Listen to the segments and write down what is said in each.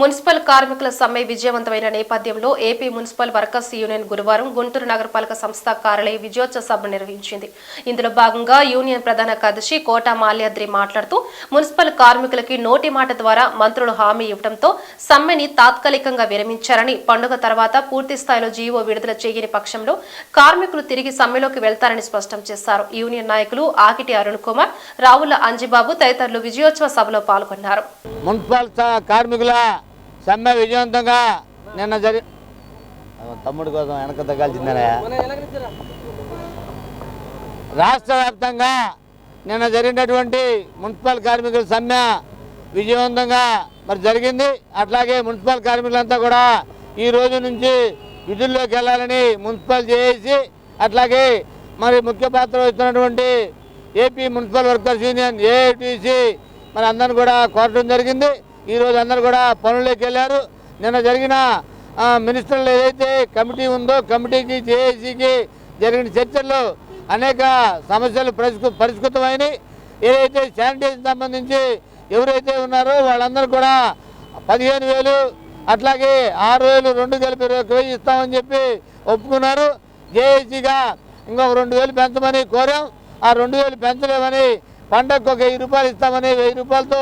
Municipal కార్మికుల సమ్మె విజయవంతమైన నేపథ్యంలో ఏపీ మున్సిపల్ వర్కర్స్ యూనియన్ గురువారం గుంటూరు నగరపాలక సంస్థ కార్యాలయ విజయోత్సవ సభ నిర్వహించింది. ఇందులో భాగంగా యూనియన్ ప్రధాన కార్యదర్శి కోట మాల్యాద్రి మాట్లాడుతూ మున్సిపల్ కార్మికులకి నోటి మాట ద్వారా మంత్రులు హామీ ఇవ్వడంతో సమ్మెని తాత్కాలికంగా విరమించారని పండుగ తర్వాత పూర్తి స్థాయిలో జీవో విడుదల చేయని పక్షంలో కార్మికులు తిరిగి సమ్మెలోకి వెళ్తారని స్పష్టం చేశారు. యూనియన్ నాయకులు ఆకిటి అరుణ్ కుమార్ రావుల అంజిబాబు తదితరులు విజయోత్సవ సభలో పాల్గొన్నారు. మున్సిపల్ కార్మికుల సమ్మె విజయవంతంగా నిన్న జరి తమ్ముడు కోసం వెనక తగ్గాల్సిందేనా? రాష్ట్ర వ్యాప్తంగా నిన్న జరిగినటువంటి మున్సిపల్ కార్మికుల సమ్మె విజయవంతంగా మరి జరిగింది. అట్లాగే మున్సిపల్ కార్మికులంతా కూడా ఈ రోజు నుంచి విధుల్లోకి వెళ్ళాలని మున్సిపల్ చేసి అట్లాగే మరి ముఖ్య పాత్ర వహిస్తున్నటువంటి AP municipal workers union AITC మరి అందరిని కూడా కోరడం జరిగింది. ఈరోజు అందరు కూడా పనుల్లోకి వెళ్ళారు. నిన్న జరిగిన మినిస్టర్లు ఏదైతే కమిటీ ఉందో కమిటీకి జేఏసీకి జరిగిన చర్చల్లో అనేక సమస్యలు పరిష్క పరిష్కృతమైనవి ఏదైతే శానిటైజేషన్ సంబంధించి ఎవరైతే ఉన్నారో వాళ్ళందరూ కూడా పదిహేను వేలు అట్లాగే ఆరు వేలు రెండు కలిపి ఇరవై వెయ్యి ఇస్తామని చెప్పి ఒప్పుకున్నారు. జేఏసీగా ఇంకొక రెండు వేలు పెంచమని కోరాం. ఆ రెండు వేలు పెంచలేమని పంటకు ఒక వెయ్యి రూపాయలు ఇస్తామని వెయ్యి రూపాయలతో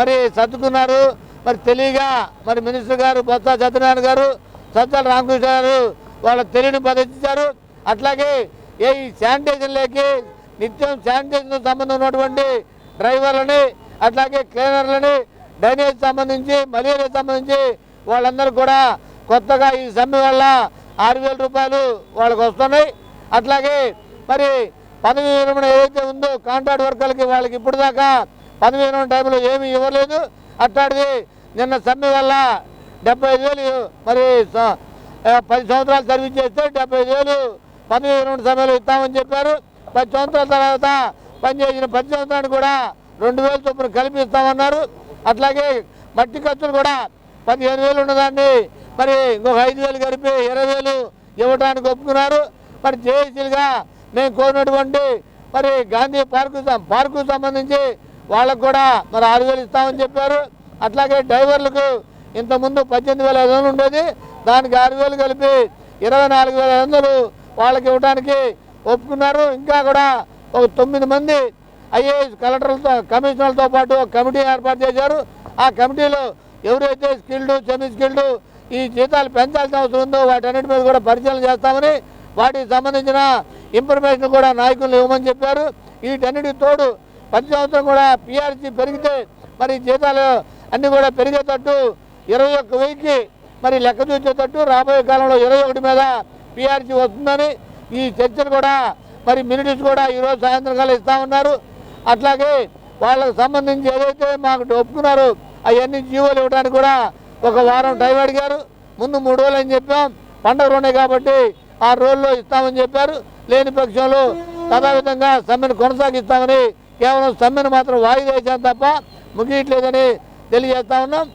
మరి సర్దుకున్నారు. మరి తెలియగా మరి మినిస్టర్ గారు బొత్స సత్యనారాయణ గారు సజ్జల రామకృష్ణ గారు వాళ్ళ తెలియని పద్ధతి అట్లాగే ఏ ఈ శానిటైజర్లకి నిత్యం శానిటైజర్ సంబంధం ఉన్నటువంటి డ్రైవర్లని అట్లాగే క్లీనర్లని డ్రైనేజ్ సంబంధించి మలేరియా సంబంధించి వాళ్ళందరూ కూడా కొత్తగా ఈ సమ్మె వల్ల ఆరు వేల రూపాయలు వాళ్ళకి వస్తున్నాయి. అట్లాగే మరి పదవి విరమణ ఏదైతే ఉందో కాంట్రాక్ట్ వర్కర్లకి వాళ్ళకి ఇప్పుడు దాకా పదవి టైంలో ఏమీ ఇవ్వలేదు. అట్లాంటిది నిన్న సమ్మె వల్ల డెబ్బై వేలు మరి పది సంవత్సరాలు సర్వీస్ చేస్తే డెబ్బై వేలు పదవి రెండు సమయంలో ఇస్తామని చెప్పారు. పది సంవత్సరాల తర్వాత పనిచేసిన పది సంవత్సరానికి కూడా రెండు వేలు చొప్పున కల్పిస్తామన్నారు. అట్లాగే మట్టి ఖర్చులు కూడా పదిహేను వేలు ఉన్నదాన్ని మరి ఇంకొక ఐదు వేలు కలిపి ఇరవై వేలు ఇవ్వడానికి ఒప్పుకున్నారు. మరి జేఏసీలుగా మేము కోరినటువంటి మరి గాంధీ పార్కు సం- పార్కు సంబంధించి వాళ్ళకు కూడా మరి ఆరు వేలు ఇస్తామని చెప్పారు. అట్లాగే డ్రైవర్లకు ఇంతకుముందు పద్దెనిమిది వేల ఐదు వందలు ఉండేది. దానికి ఆరు వేలు కలిపి ఇరవై నాలుగు వేల ఐదు వందలు వాళ్ళకి ఇవ్వడానికి ఒప్పుకున్నారు. ఇంకా కూడా ఒక తొమ్మిది మంది ఐఏఎస్ కలెక్టర్లతో కమిషనర్లతో పాటు ఒక కమిటీ ఏర్పాటు చేశారు. ఆ కమిటీలో ఎవరైతే స్కిల్డ్ సెమీ స్కిల్డ్ ఈ జీతాలు పెంచాల్సిన అవసరం ఉందో వాటన్నిటి మీద కూడా పరిశీలన చేస్తామని వాటికి సంబంధించిన ఇన్ఫర్మేషన్ కూడా నాయకులు ఇవ్వమని చెప్పారు. వీటన్నిటికి తోడు ప్రతి సంవత్సరం కూడా పిఆర్సీ పెరిగితే మరి జీతాలు అన్నీ కూడా పెరిగేటట్టు ఇరవై ఒక్క వెయ్యికి మరి లెక్క చూసేటట్టు రాబోయే కాలంలో ఇరవై ఒకటి మీద పిఆర్సీ వస్తుందని ఈ చర్చలు కూడా మరి మినిట్స్ కూడా ఈరోజు సాయంత్రం కల్లా ఇస్తామన్నారు అట్లాగే వాళ్ళకు సంబంధించి ఏదైతే మాకు ఒప్పుకున్నారో అవన్నీ జీవోలు ఇవ్వడానికి కూడా ఒక వారం టైం అడిగారు. ముందు మూడు రోజులు అని చెప్పాం. పండుగ ఉన్నాయి కాబట్టి ఆరు రోజుల్లో ఇస్తామని చెప్పారు. లేని పక్షంలో తథావిధంగా సమ్మెను కొనసాగిస్తామని కేవలం సమ్మెను మాత్రం వాయిదా వేసాం తప్ప ముగియట్లేదని తెలియజేస్తా ఉన్నాం.